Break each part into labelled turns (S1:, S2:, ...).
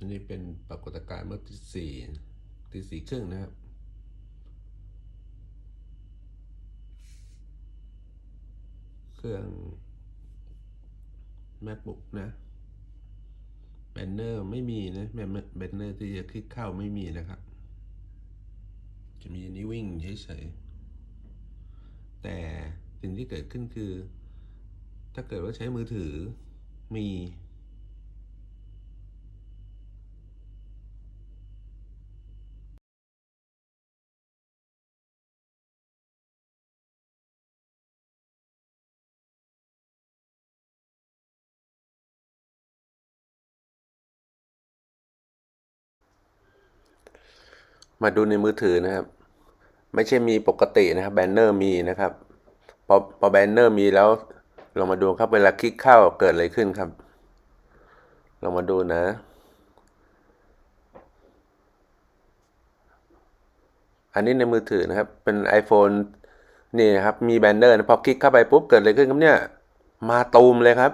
S1: อันนี้เป็นปรากฏการณ์เมื่อที่สี่ที่สี่ครึ่งนะครับเครื่อง MacBook นะแบนเนอร์ไม่มีนะแบนเนอร์ที่จะคลิกเข้าไม่มีนะครับ จะมีอันนี้วิ่งเฉยๆแต่สิ่งที่เกิดขึ้นคือ ถ้าเกิดว่าใช้มือถือมี มาดูในมือถือนะครับ ไม่ใช่มีปกตินะครับแบนเนอร์มีนะครับพอพอแบนเนอร์มีแล้ว เรามาดูครับเวลาคลิกเข้าเกิดอะไรขึ้นครับ เรามาดูนะ อันนี้ในมือถือนะครับ เป็น iPhone นี่นะครับ มีแบนเนอร์นะพอคลิกเข้าไปปุ๊บเกิดอะไรขึ้นครับเนี่ย มาตูมเลยครับ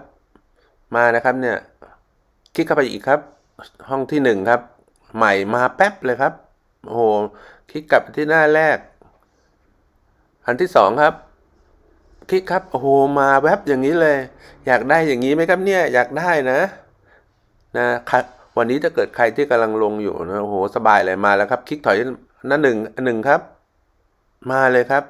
S1: มานะครับเนี่ย คลิกเข้าไปอีกครับ ห้องที่หนึ่งครับ ใหม่มาแป๊บเลยครับ โอ้โห คลิกกลับไปที่หน้าแรก อันที่สองครับ คลิกครับ โอ้โห มาแวบอย่างนี้เลย อยากได้อย่างนี้ไหมครับเนี่ย อยากได้นะ นะครับวันนี้ถ้าเกิดใครที่กำลังลงอยู่นะโอ้โห สบายเลยมาแล้วครับ คลิกถอยหน้าหนึ่งอันหนึ่งครับ มาเลยครับ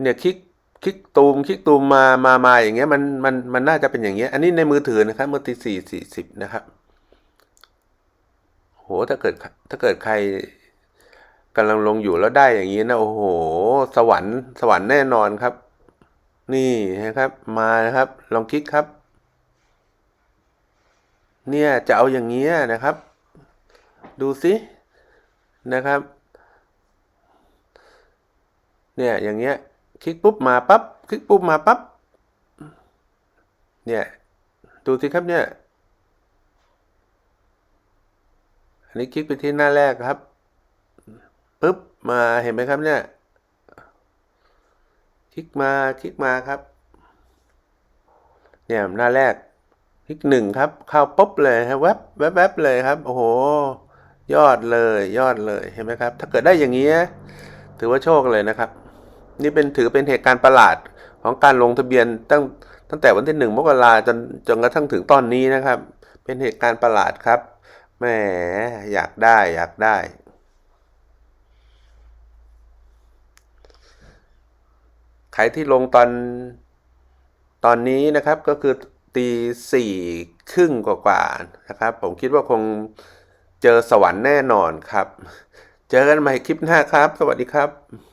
S1: เนี่ยคลิกคลิกตูมคลิกตูมมามามาอย่างเงี้ยมันมันมันน่าจะเป็นอย่างเงี้ย อันนี้ในมือถือนะครับมือที่สี่สี่สิบนะครับ หถ้าเกิดถ้าเกิดใครกำลังลงอยู่แล้วได้อย่างนี้นะโอ้โห สวรรค์สวรรค์แน่นอนครับ นี่นะครับ มานะครับ ลองคลิกครับ เนี่ยจะเอาอย่างเงี้ยนะครับ ดูสินะครับ เนี่ยอย่างเงี้ย คลิกปุ๊บมาปั๊บคลิกปุ๊บมาปั๊บเนี่ย ดูสิครับเนี่ย อันนี้คลิกไปที่หน้าแรกครับปุ๊บมาเห็นไหมครับเนี่ย คลิกมาคลิกมาครับ เนี่ยหน้าแรก คลิกหนึ่งครับ เข้าปุ๊บเลยครับแวบแวบแวบเลยครับ โอ้โห ยอดเลยยอดเลยเห็นไหมครับ ถ้าเกิดได้อย่างนี้ถือว่าโชคเลยนะครับ นี่เป็นถือเป็นเหตุการณ์ประหลาดของการลงทะเบียนตั้งตั้งแต่วันที่หนึ่งมกราจนจนกระทั่งถึงตอนนี้นะครับ เป็นเหตุการณ์ประหลาดครับ แหมอยากได้อยากได้ใครที่ลงตอนตอนนี้นะครับก็คือตีสี่ครึ่งกว่าๆนะครับ ผมคิดว่าคงเจอสวรรค์แน่นอนครับ เจอกันใหม่คลิปหน้าครับ สวัสดีครับ